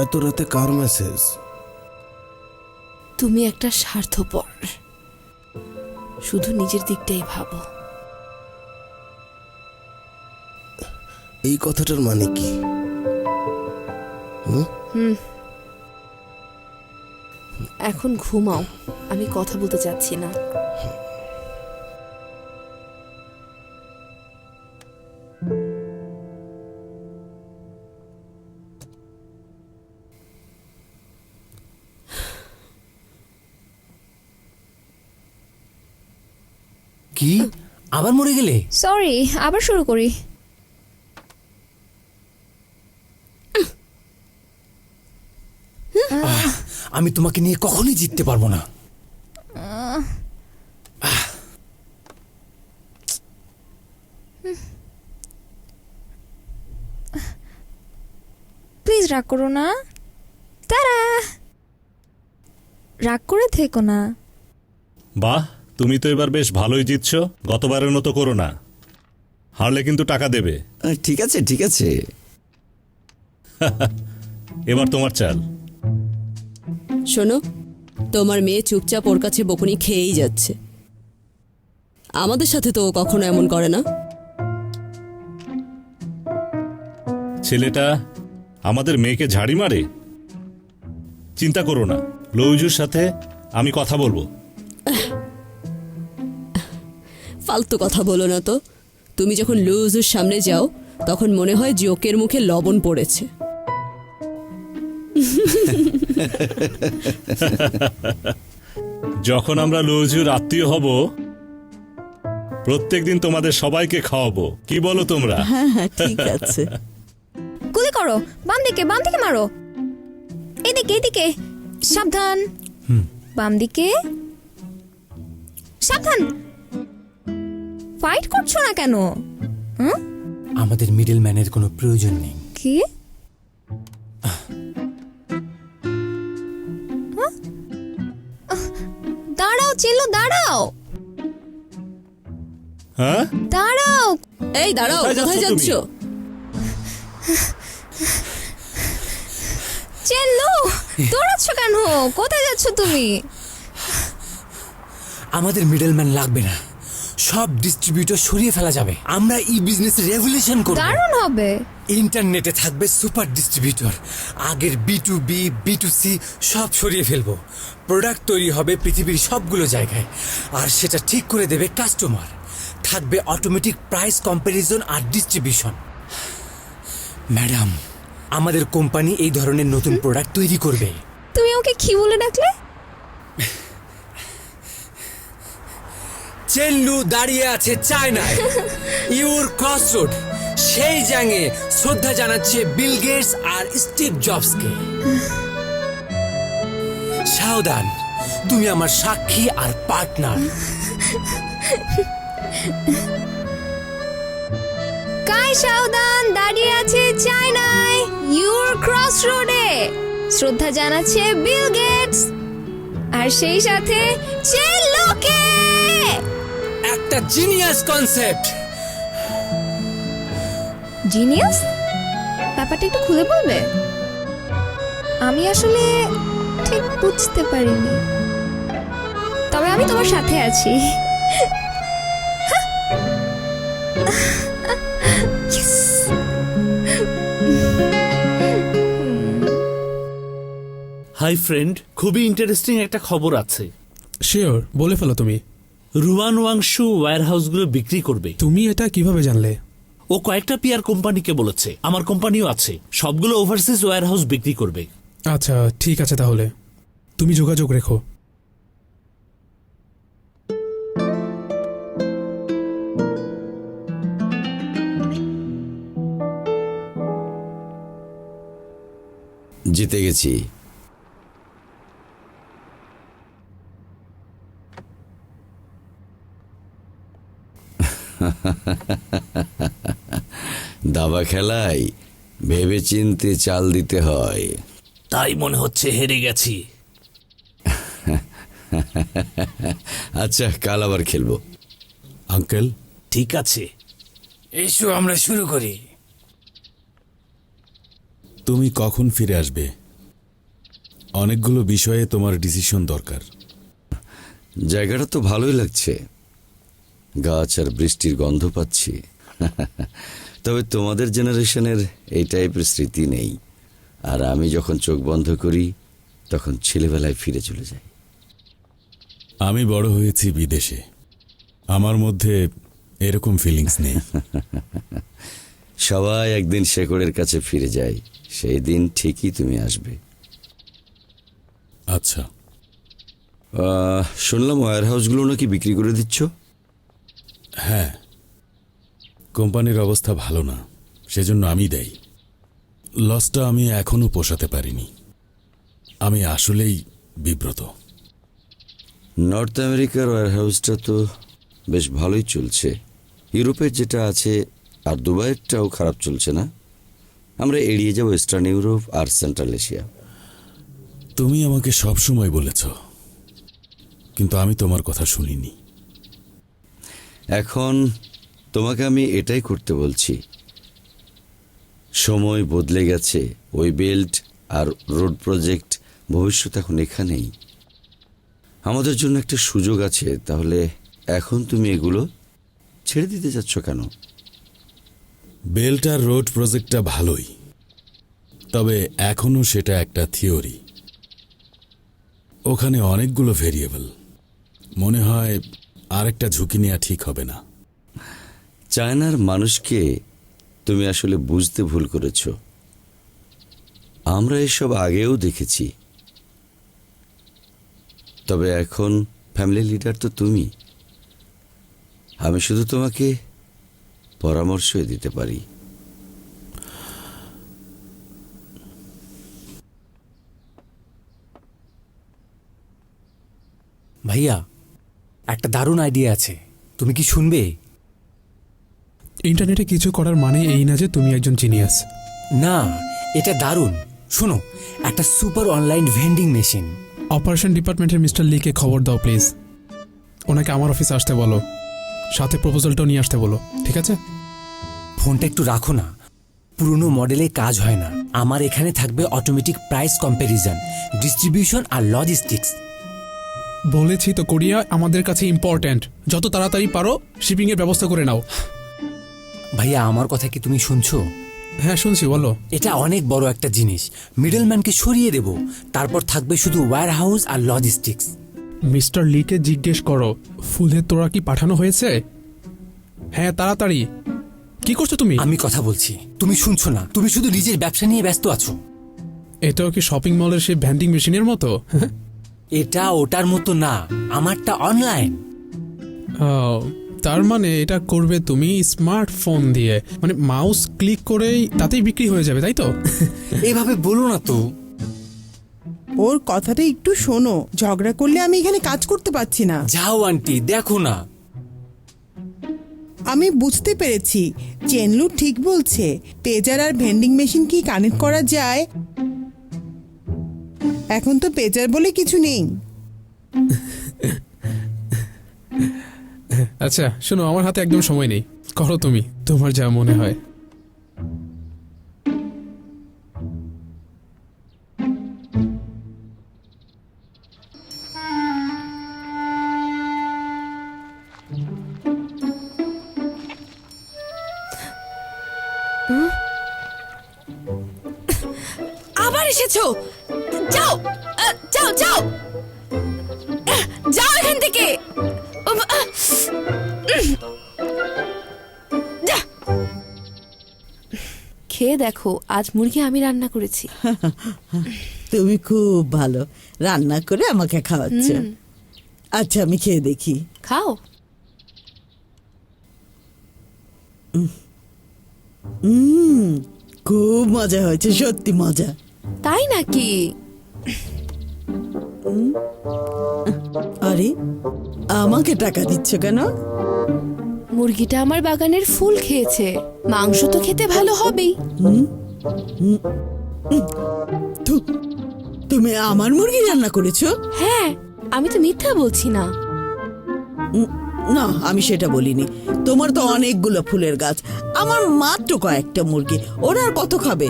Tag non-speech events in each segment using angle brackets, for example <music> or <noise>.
এত রাতে কার মেসেজ তুমি একটা স্বার্থপর। শুধু নিজের দিকটাই ভাবো। এই কথাটার মানে কি? এখন ঘুমাও আমি কথা বলতে চাচ্ছি না। আবার মরে গেলে? সরি আবার শুরু করি। আমি তোমাকে নিয়ে কখনোই জিততে পারব না। প্লিজ রাগ করো না। তারা! রাগ করে থেকো না। বাহ তুমি তো এবার বেশ ভালোই জিতছ গতবারের মতো করো না। হারলে কিন্তু টাকা দেবে। ঠিক আছে ঠিক আছে। <laughs> এবার তোমার চাল। শোনো তোমার মেয়ে চুপচাপ ওর কাছে বকুনি খেয়েই যাচ্ছে। আমাদের সাথে তো ও কখনো এমন করে না। ছেলেটা আমাদের মেয়েকে ঝাড়ি মারে? চিন্তা করো না লৌজুর সাথে আমি কথা বলব। ফালতু কথা বলো না তো। তুমি যখন লুজুর সামনে যাও তখন মনে হয় জোকের মুখে লবণ পড়েছে। যখন আমরা লৌজুর আত্মীয় হব প্রত্যেকদিন তোমাদের সবাইকে খাওয়াবো। কি বলো তোমরা? হ্যাঁ হ্যাঁ ঠিক আছে। <laughs> গুলি করো বাম দিকে বাম দিকে মারো। এদিকে এদিকে সাবধান। বাম দিকে। সাবধান। ফাইট করছ না কেন? হুম? আমাদের মিডল ম্যানের কোনো প্রয়োজন নেই। কি? হ্যাঁ? দাঁড়াও চেলো দাঁড়াও। হ্যাঁ? দাঁড়াও। এই দাঁড়াও কোথায় যাচ্ছ? চেল্লো দৌড়াচ্ছ কেন? কোথায় যাচ্ছ তুমি? আমাদের মিডল ম্যান লাগবে না। সব ডিস্ট্রিবিউটর সরিয়ে ফেলা যাবে। আমরা ই বিজনেস রেভলিউশন করব। দারুণ হবে। ইন্টারনেটে থাকবে সুপার ডিস্ট্রিবিউটর আগের B to B B to C সব সরিয়ে ফেলব। প্রোডাক্ট তৈরি হবে পৃথিবীর সবগুলো জায়গায়। আর সেটা ঠিক করে দেবে কাস্টমার থাকবে অটোমেটিক প্রাইস কম্প্যারিজন আর ডিস্ট্রিবিউশন ম্যাডাম আমাদের কোম্পানি এই ধরনের নতুন প্রোডাক্ট তৈরি করবে। তুমি ওকে কি বলে ডাকলে? <laughs> চেল্লু দাঁড়িয়ে আছে চায়নায়। ইউর ক্রস রোড সেই জাঙে শ্রদ্ধা জানাচ্ছে বিল গেটস আর স্টিভ জবসকে। সাবধান তুমি আমার সাক্ষী আর পার্টনার। কাই সাবধান দাঁড়িয়ে আছে চায়নায়? ইউর ক্রস রোডে শ্রদ্ধা জানাচ্ছে বিল গেটস। আর সেই সাথে চেলোকে একটা জিনিয়াস কনসেপ্ট জিনিয়াস ব্যাপারটা একটু খুলে বলবে? আমি আসলে ঠিক বুঝতে পারিনি। তবে আমি তোমার সাথে আছি। হাই ফ্রেন্ড খুবই ইন্টারেস্টিং একটা খবর আছে। শিওর বলে ফেলো তুমি। রুয়ান ওয়াংশু ওয়্যার হাউসগুলো বিক্রি করবে। তুমি এটা কীভাবে জানলে? ও কয়েকটা পিয়ার কোম্পানিকে বলেছে আমার কোম্পানিও আছে সবগুলো ওভারসিজ ওয়্যার হাউস বিক্রি করবে। আচ্ছা ঠিক আছে তাহলে। তুমি যোগাযোগ রেখো। জিতে গেছি। <laughs> দাবা খেলায় ভেবে চিনতে চাল দিতে হয়। তাই মনে হচ্ছে হেরে গেছি। <laughs> আচ্ছা কাল আবার খেলব। আঙ্কেল? ঠিক আছে। এসো আমরা শুরু করি। তুমি কখন ফিরে আসবে? অনেকগুলো বিষয়ে তোমার ডিসিশন দরকার। জায়গাটা তো ভালোই লাগছে। গাছ আর বৃষ্টির গন্ধ পাচ্ছি। <laughs> তবে তোমাদের জেনারেশনের এই টাইপের স্মৃতি নেই। আর আমি যখন চোখ বন্ধ করি তখন ছেলেবেলায় ফিরে চলে যাই। আমি বড় হয়েছি বিদেশে। আমার মধ্যে এরকম ফিলিংস নেই। <laughs> সবাই একদিন শেকড়ের কাছে ফিরে যায়। সেই দিন ঠিকই তুমি আসবে। আচ্ছা। শুনলাম ওয়্যার হাউসগুলো নাকি বিক্রি করে দিচ্ছ? হ্যাঁ। কোম্পানির অবস্থা ভালো না সেজন্য আমি দেই। লসটা আমি এখনও পোষাতে পারিনি। আমি আসলেই বিব্রত। নর্থ আমেরিকার ওয়্যার হাউসটা তো বেশ ভালোই চলছে। ইউরোপের যেটা আছে আর দুবাইয়েরটাও খারাপ চলছে না? আমরা এড়িয়ে যাব ওয়েস্টার্ন ইউরোপ আর সেন্ট্রাল এশিয়া। তুমি আমাকে সব সময় বলেছ কিন্তু আমি তোমার কথা শুনিনি। এখন তোমাকে আমি এটাই করতে বলছি। সময় বদলে গেছে, ওই বেল্ট আর রোড প্রজেক্ট ভবিষ্যৎ এখন এখানেই। আমাদের জন্য একটা সুযোগ আছে, তাহলে এখন তুমি এগুলো ছেড়ে দিতে যাচ্ছ কেন? বেল্ট আর রোড প্রজেক্টটা ভালোই, তবে এখনও সেটা একটা থিওরি। ওখানে অনেকগুলো ভেরিয়েবল, মনে হয় আরেকটা ঝুঁকি নেওয়া ঠিক হবে না। চায়নার মানুষকে তুমি আসলে বুঝতে ভুল করেছ। আমরা এসব আগেও দেখেছি। তবে এখন ফ্যামিলি লিডার তো তুমি। আমি শুধু তোমাকে পরামর্শই দিতে পারি। ভাইয়া একটা দারুণ আইডিয়া আছে। তুমি কি শুনবে? ইন্টারনেটে কিছু করার মানে এই না যে তুমি একজন জিনিয়াস না এটা দারুণ। শোনো একটা super online vending machine operation ডিপার্টমেন্টের মিস্টার লিকে খবর দাও প্লিজ ওনাকে আমার অফিসে আসতে বলো। সাথে প্রপোজালটাও নিয়ে আসতে বলো ঠিক আছে? ফোনটা একটু রাখো না। পুরনো মডেলে কাজ হয় না। আমার এখানে থাকবে অটোমেটিক প্রাইস কম্প্যারিজন ডিস্ট্রিবিউশন আর লজিস্টিক্স বলেছি তো কোরিয়া আমাদের কাছে ইম্পর্ট্যান্ট যত তাড়াতাড়ি পারো শিপিংয়ের ব্যবস্থা করে নাও। ভাইয়া আমার কথা কি তুমি শুনছো? হ্যাঁ শুনছি বলো। এটা অনেক বড় একটা জিনিস। মিডলম্যানকে সরিয়ে দেব। তারপর থাকবে শুধু ওয়্যার হাউস আর লজিস্টিক্স মিস্টার লিকে জিজ্ঞেস করো ফুলের তোরা কি পাঠানো হয়েছে? হ্যাঁ তাড়াতাড়ি। কি করছ তুমি? আমি কথা বলছি। তুমি শুনছো না। তুমি শুধু নিজের ব্যবসা নিয়ে ব্যস্ত আছো। এটাও কি শপিং মলের সেই ভ্যান্ডিং মেশিনের মতো? এটা ওটার মতো না আমারটা অনলাইন ও, তার মানে এটা করবে তুমি স্মার্টফোন দিয়ে। মানে মাউস ক্লিক করেই তাতেই বিক্রি হয়ে যাবে তাই তো? <laughs> এভাবে বলো না তো। ওর কথাটা একটু শোনো ঝগড়া করলে আমি এখানে কাজ করতে পারছি না। যাও আন্টি দেখো না। আমি বুঝতে পেরেছি চেনলু ঠিক বলছে। পেজার আর ভেন্ডিং মেশিন কি কানেক্ট করা যায়? এখন তো পেচার বলে কিছু নেই। আচ্ছা শোনো, আমার হাতে একদম সময় নেই। করো তুমি, তোমার যা মনে হয়। আজ মুরগি আমি রান্না করেছি। তুমি খুব ভালো। রান্না করে আমাকে খাওয়াচ্ছ। আচ্ছা আমি খেয়ে দেখি। খাও। হুম খুব মজা হয়েছে সত্যি মজা। তাই নাকি? আরে আমাকে টাকা দিচ্ছ কেন? মুরগিটা আমার বাগানের ফুল খেয়েছে। মাংস তো খেতে ভালো হবেই। থু, তুমি আমার মুরগি রান্না করেছ? হ্যাঁ আমি তো মিথ্যা বলছি না। না আমি সেটা বলিনি। তোমার তো অনেকগুলো ফুলের গাছ আমার মাত্র কয়েকটা মুরগি ওরা আর কত খাবে?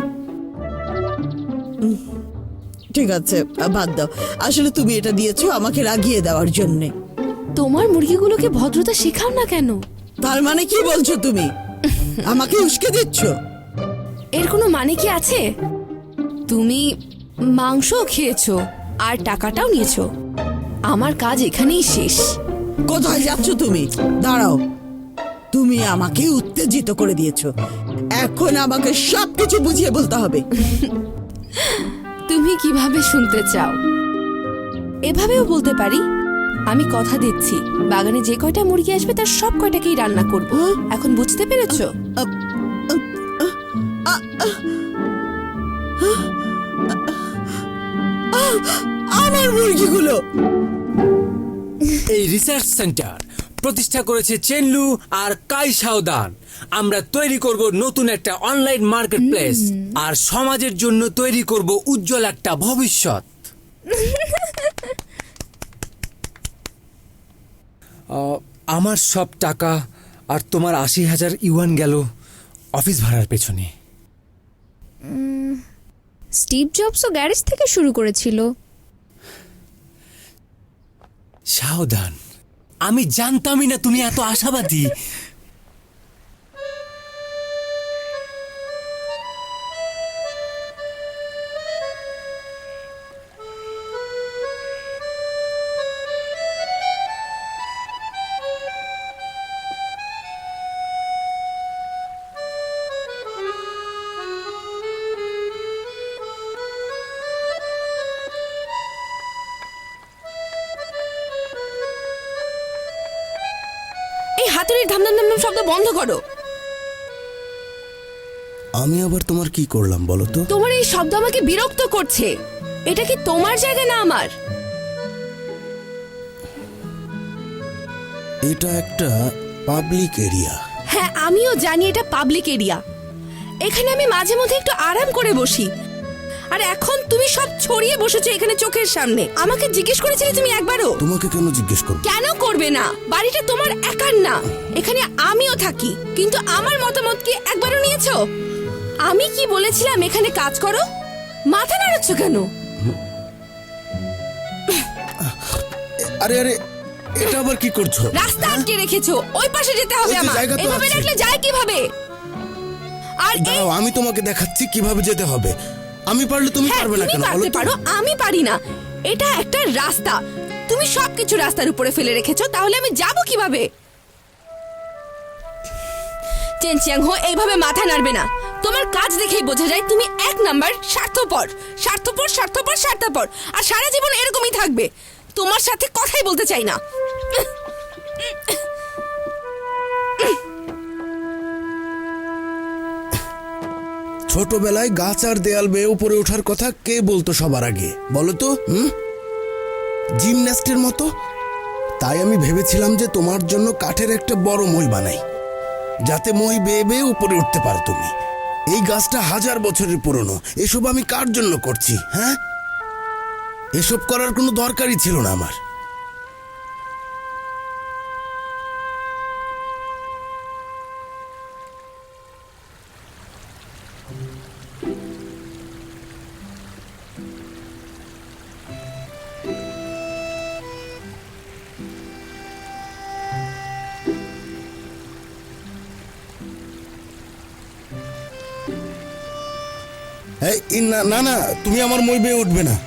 ঠিক আছে বাদ দাও। আসলে তুমি এটা দিয়েছ আমাকে রাগিয়ে দেওয়ার জন্যে। তোমার মুরগিগুলোকে ভদ্রতা শেখাও না কেন? তার মানে কি বলছো তুমি? <laughs> আমাকে উস্কে দিচ্ছ? এর কোনো মানে কি আছে? তুমি মাংসও খেয়েছো আর টাকাটাও নিয়েছো। আমার কাজ এখানেই শেষ। কোথায় যাচ্ছ তুমি? দাঁড়াও। তুমি আমাকে উত্তেজিত করে দিয়েছ। এখন আমাকে সবকিছু বুঝিয়ে বলতে হবে। <laughs> তুমি কীভাবে শুনতে চাও? এভাবেও বলতে পারি। আমি কথা দিচ্ছি। বাগানে যে কয়টা মুরগি আসবে তার সব কয়টাকেই রান্না করব। এখন বুঝতে পেরেছ? আমার মুরগিগুলো। এই রিসার্চ সেন্টার প্রতিষ্ঠা করেছে চেনলু আর কাই সাউদান আমরা তৈরি করব নতুন একটা অনলাইন মার্কেট প্লেস আর সমাজের জন্য তৈরি করব উজ্জ্বল একটা ভবিষ্যৎ। আমার সব টাকা আর তোমার আশি হাজার ইউয়ান গেল অফিস ভাড়ার পেছনে। স্টিভ জবসও গ্যারেজ থেকে শুরু করেছিল। সাবধান। আমি জানতামই না তুমি এত আশাবাদী। হাতুড়ির ধাম ধাম ধাম ধাম শব্দ বন্ধ করো। আমি আবার তোমার কি করলাম বলো তো? তোমার এই শব্দ আমাকে বিরক্ত করছে। এটা কি তোমার জায়গা না আমার? এটা একটা পাবলিক এরিয়া হ্যাঁ আমিও জানি এটা পাবলিক এরিয়া এখানে আমি মাঝে মধ্যে একটু আরাম করে বসি। আর এখন তুমি সব ছড়িয়ে বসেছো এখানে চোখের সামনে। আমাকে জিজ্ঞেস করেছিলে তুমি একবারও? তোমাকে কেন জিজ্ঞেস করব? কেন করবে না? বাড়িটা তোমার একার না। এখানে আমিও থাকি। কিন্তু আমার মতামত কি একবারও নিয়েছো? আমি কি বলেছিলাম এখানে কাজ করো? মাথা নাড়াচ্ছ কেন? আরে আরে এটা আবার কি করছ? রাস্তা আটকে রেখেছো। ওই পাশে যেতে হবে ওই তো আমার। জায়গা তো এভাবে আছে। রাখলে যায় কীভাবে? আর এই দাঁড়াও আমি তোমাকে দেখাচ্ছি কীভাবে যেতে হবে। আমি পারলে তুমি হ্যাঁ পারবে না কেন বলো পারো আমি পারি না। এটা একটা রাস্তা। তুমি সবকিছু রাস্তার উপরে ফেলে রেখেছো তাহলে আমি যাব কীভাবে? চেনচিয়াং হো এইভাবে মাথা নাড়বে না। তোমার কাজ দেখেই বোঝা যায় তুমি এক নাম্বার স্বার্থপর। স্বার্থপর স্বার্থপর স্বার্থপর। আর সারা জীবন এরকমই থাকবে। তোমার সাথে কথাই বলতে চাই না। ছোটবেলায় গাছ আর দেয়াল বেয়ে উপরে ওঠার কথা কে বলতো সবার আগে? বলো তো হুম? জিমন্যাস্টের মতো? তাই আমি ভেবেছিলাম যে তোমার জন্য কাঠের একটা বড় মই বানাই, যাতে মই বেয়ে বেয়ে উপরে উঠতে পারো তুমি। এই গাছটা হাজার বছরের পুরনো। এসব আমি কার জন্য করছি হ্যাঁ? এসব করার কোনো দরকারই ছিল না আমার। এই, ই, না না না তুমি আমার মই বেয়ে উঠবে না।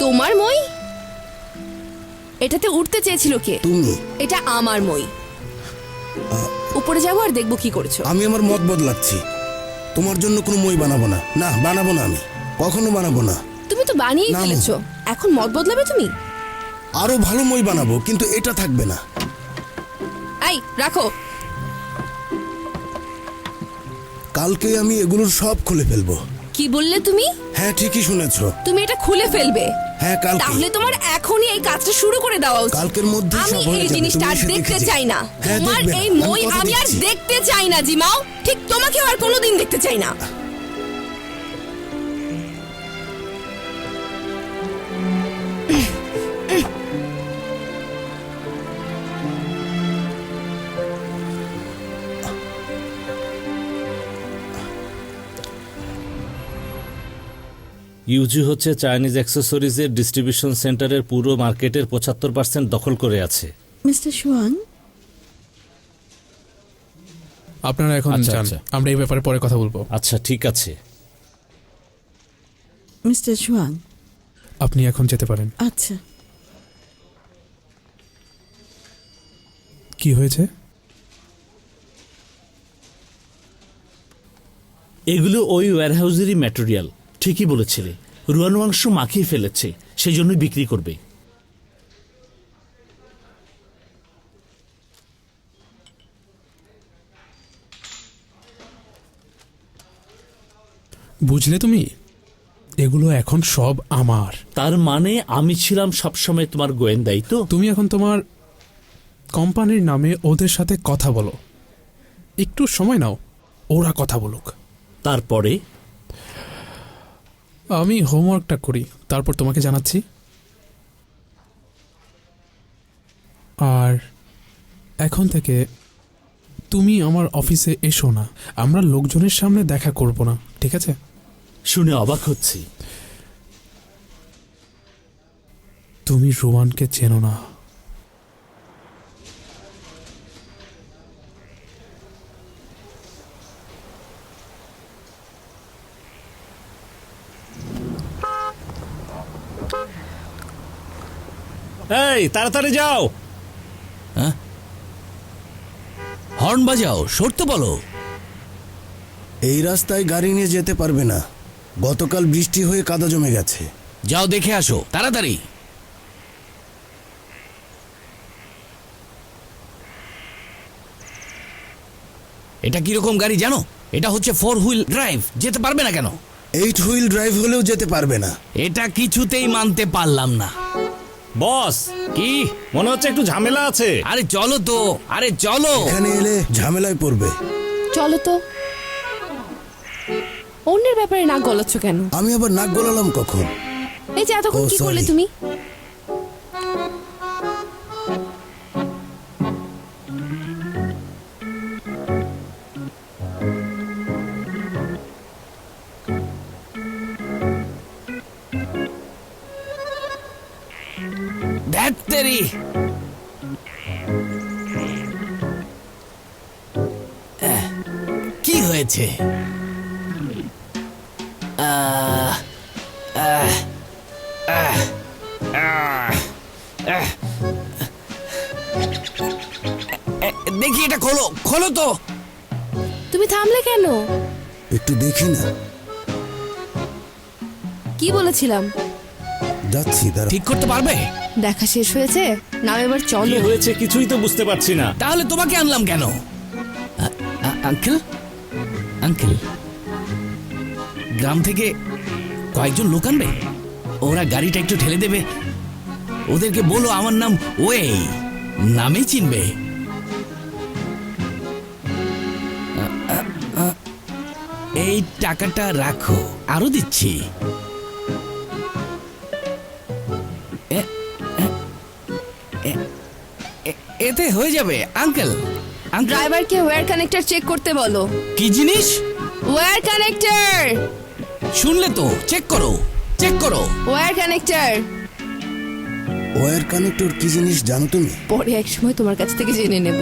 তোমার মই? এটাতে উঠতে চেয়েছিল কে? তুমি। এটা আমার মই। উপরে যাব আর দেখব কি করেছ। আমি আমার মত বদলাচ্ছি। তোমার জন্য কোনো মই বানাবো না। না বানাবো না আমি। কখনো বানাবো না। তুমি তো বানিয়েই না, ফেলেছো। এখন মত বদলাবে তুমি? আরও ভালো মই বানাবো কিন্তু এটা থাকবে না। এই রাখো। কালকে আমি এগুলোর সব খুলে ফেলব। কি বললে তুমি? হ্যাঁ ঠিকই শুনেছো। তুমি এটা খুলে ফেলবে। হ্যাঁ কালকে। তাহলে তোমার এখনই এই কাজটা শুরু করে দেওয়া উচিত। কালকের মধ্যে আমি এই জিনিসটা আর দেখতে চাই না। হ্যাঁ, তোমার এই মই আমি আর দেখতে চাই না জিমাও। ঠিক তোমাকে আর কোনোদিন দেখতে চাই না। ইউজি হচ্ছে চাইনিজ অ্যাক্সেসরিজের ডিস্ট্রিবিউশন সেন্টারের পুরো মার্কেটের পঁচাত্তর পার্সেন্ট দখল করে আছে। মিস্টার সোয়াং আপনারা এখন আচ্ছা, যান। আচ্ছা। আমরা এই ব্যাপারে পরে কথা বলব। আচ্ছা ঠিক আছে। মিস্টার সোয়াং আপনি এখন যেতে পারেন। আচ্ছা। কি হয়েছে? এগুলো ওই ওয়্যারহাউজেরই ম্যাটেরিয়াল ঠিকই বলেছিলে। রুয়ান মাংস মাখিয়ে ফেলেছে সেই জন্যই বিক্রি করবে। বুঝলে তুমি? এগুলো এখন সব আমার। তার মানে আমি ছিলাম সবসময় তোমার গোয়েন্দাই তো? তুমি এখন তোমার কোম্পানির নামে ওদের সাথে কথা বলো। একটু সময় নাও ওরা কথা বলুক। তারপরে? আমি হোমওয়ার্কটা করি তারপর তোমাকে জানাচ্ছি। আর এখন থেকে তুমি আমার অফিসে এসো না আমরা লোকজনের সামনে দেখা করব না ঠিক আছে? শুনে অবাক হচ্ছি। তুমি রোমানকে চেনো না। এই তাড়াতাড়ি যাও। হর্ন বাজাও সরতে বলো। এই রাস্তায় গাড়ি নিয়ে যেতে পারবে না। গতকাল বৃষ্টি হয়ে কাদা জমে গেছে। যাও দেখে আসো তাড়াতাড়ি। এটা কীরকম গাড়ি জানো? এটা হচ্ছে ফোর হুইল ড্রাইভ যেতে পারবে না কেন? এইট হুইল ড্রাইভ হলেও যেতে পারবে না। এটা কিছুতেই মানতে পারলাম না। বস কি? মনে হচ্ছে একটু ঝামেলা আছে। আরে চলো তো আরে চলো। এখানে এলে ঝামেলায় পড়বে। চলো তো। অন্যের ব্যাপারে নাক গলাচ্ছ কেন? আমি আবার নাক গলালাম কখন? এই যে এতক্ষণ কি করলে sorry. তুমি? কি হয়েছে? দেখি এটা খোলো খোলো তো। তুমি থামলে কেন? একটু দেখি না। কি বলেছিলাম? যাচ্ছি দাঁড়া ঠিক করতে পারবে? দেখা শেষ হয়েছে? নাও এবার কি চলো হয়েছে কিছুই তো বুঝতে পারছি না। তাহলে তোমাকে আনলাম কেন? আঙ্কেল? আঙ্কেল গ্রাম থেকে কয়েকজন লোক আনবে? ওরা গাড়িটা একটু ঠেলে দেবে। ওদেরকে বলো আমার নাম ওয়ে নামে চিনবে। এই টাকাটা রাখো আরও দিচ্ছি। এতে হয়ে যাবে আঙ্কেল আঙ্কেল ড্রাইভারকে ওয়্যার কানেক্টর চেক করতে বলো। কি জিনিস? Wire connector! শুনলে তো চেক করো চেক করো। Wire connector! ওয়্যার কানেক্টর কি জিনিস জানো তুমি? পরে এক সময় তোমার কাছ থেকে জেনে নেব।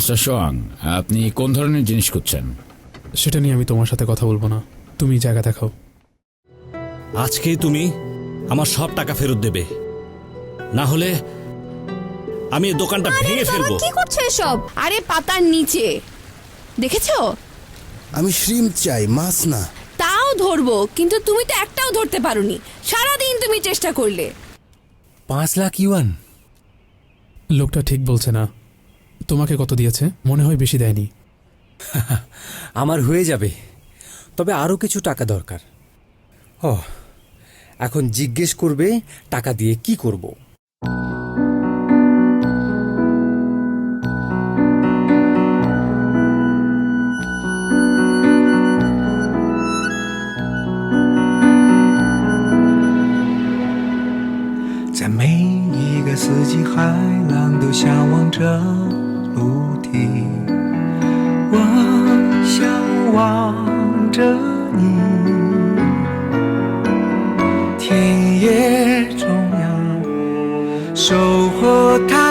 মিস্টার সোয়াং আপনি কোন ধরনের জিনিস খুঁজছেন? সেটা নিয়ে আমি তোমার সাথে কথা বলব না। তুমি জায়গা দেখাও। আজকেই তুমি আমার সব টাকা ফেরত দেবে। না হলে আমি এই দোকানটা ভেঙে ফেলব। কি করছ এসব? আরে পাতার নিচে। দেখেছ? আমি শ্রিম চাই মাছ না। তাও ধরবো কিন্তু তুমি তো একটাও ধরতে পারোনি। সারাদিন তুমি চেষ্টা করলে। পাঁচ লাখ ইউয়ান। লোকটা ঠিক বলছে না। তোমাকে কত দিয়েছে? মনে হয় বেশি দেয়নি। <laughs> আমার হয়ে যাবে। তবে আরও কিছু টাকা দরকার। ও এখন জিজ্ঞেস করবে টাকা দিয়ে কি করব। 不停我向往着你。田野中央收获太